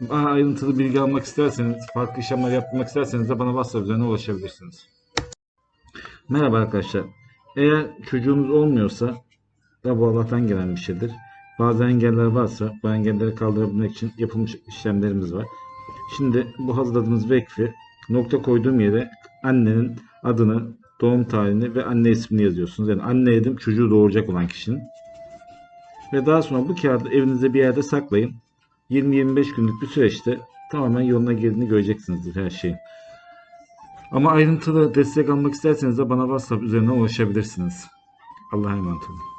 daha ayrıntılı bilgi almak isterseniz, farklı işlemler yapmak isterseniz de bana WhatsApp üzerinden ulaşabilirsiniz. Merhaba arkadaşlar. Eğer çocuğunuz olmuyorsa da bu Allah'tan gelen bir şeydir. Bazı engeller varsa bu engelleri kaldırabilmek için yapılmış işlemlerimiz var. Şimdi bu hazırladığımız vekfi nokta koyduğum yere annenin adını, doğum tarihini ve anne ismini yazıyorsunuz. Yani anne dedim çocuğu doğuracak olan kişinin. Ve daha sonra bu kağıdı evinizde bir yerde saklayın. 20-25 günlük bir süreçte tamamen yoluna girdiğini göreceksinizdir her şeyin. Ama ayrıntılı destek almak isterseniz de bana WhatsApp üzerinden ulaşabilirsiniz. Allah'a emanet olun.